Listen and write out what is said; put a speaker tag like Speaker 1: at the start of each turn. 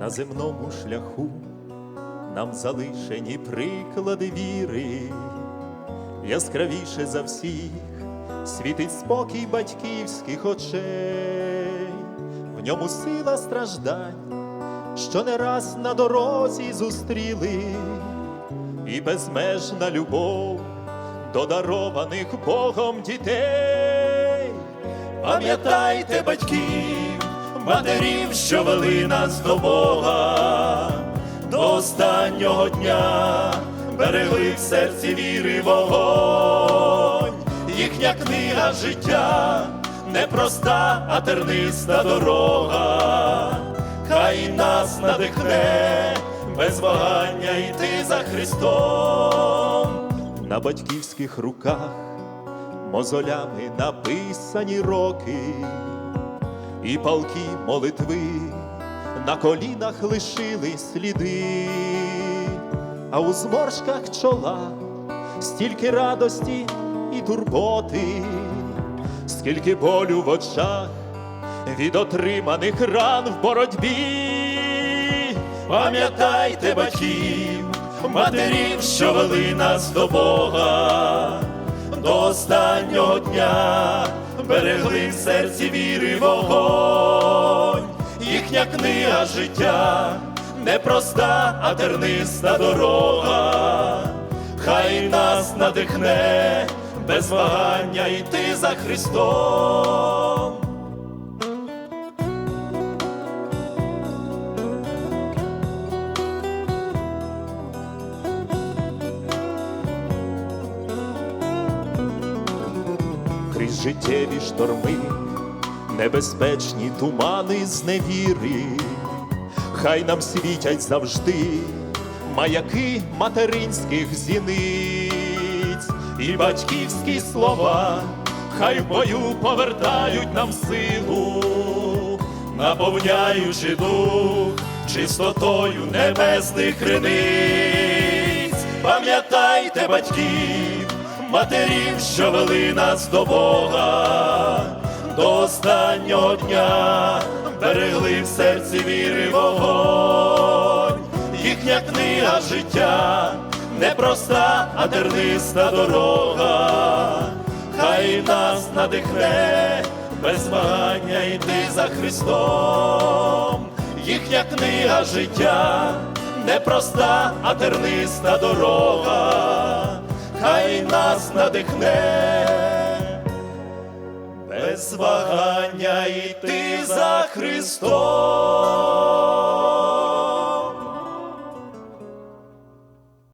Speaker 1: На земному шляху нам залишені приклади віри, яскравіше за всіх світить спокій батьківських очей, в ньому сила страждань, що не раз на дорозі зустріли, і безмежна любов до дарованих Богом дітей. Пам'ятайте батьків, матерів, що вели нас до Бога, до останнього дня берегли в серці віри вогонь, їхня книга життя непроста, а терниста дорога, хай нас надихне без вагання йти за Христом на батьківських руках мозолями написані роки, і палки молитви на колінах лишили сліди, а у зморшках чола стільки радості і турботи, скільки болю в очах від отриманих ран в боротьбі. Пам'ятайте батьків, матерів, що вели нас до Бога, до останнього дня берегли в серці віри вогонь, їхня книга життя непроста, а терниста дорога, хай нас надихне без вагання йти за Христом. Крізь життєві шторми, небезпечні тумани зневіри, хай нам світять завжди маяки материнських зіниць і батьківські слова, хай в бою повертають нам силу, наповняючи дух чистотою небесних криниць. Пам'ятайте батьків, матерів, що вели нас до Бога, до останнього дня берегли в серці віри вогонь, їхня книга життя непроста, а терниста дорога, хай нас надихне без вагання йти за Христом, їхня книга життя непроста, а терниста дорога, хай нас надихне без вагання йти за Христом.